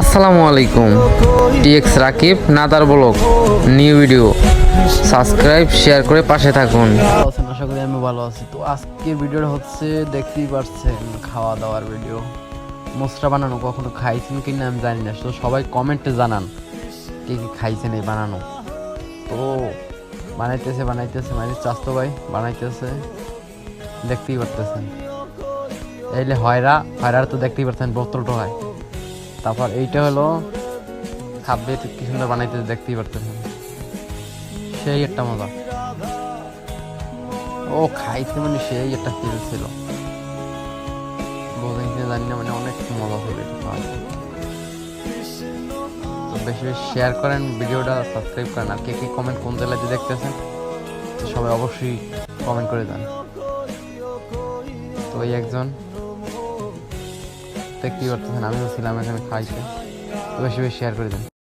আসসালামু আলাইকুম। TX Rakib, another vlog. New video. Subscribe, share করে পাশে থাকুন। আশা করি আমি ভালো আছি। তো আজকের ভিডিওটা হচ্ছে, দেখতেই পারছেন খাওয়া দাওয়ার ভিডিও। মোসরা বানানো, কখনো খাইছেন কি না আমি জানি না। তো সবাই কমেন্টে জানান, কে কি খাইছেন এই বানানো। তো বানাইতেছে বানাইতেছে মানে চাস্তো ভাই বানাইতেছে, দেখতেই পারতেছেন। এইলে হয়রা, হয়রার তো দেখতেই পারছেন বোতলটা হয়। তারপর এইটা হলো খাবে কি সুন্দর বানাইতেছে, দেখতেই পারতেছেন। সেই একটা মজা। ও, খাইতে মানে সেই একটা ফিল ছিল। বোঝেন জানি না মানে অনেক মজা এটা তো বেশি বেশি শেয়ার করেন, ভিডিওটা সাবস্ক্রাইব করেন। আর কে কে কমেন্ট কোন জেলাতে দেখতেছেন, সবাই অবশ্যই কমেন্ট করে দেন তো এই একজন দেখতেই করতেছেন আমিও ছিলাম এখানে খাইছে। তো বেশি বেশি শেয়ার করে দেন।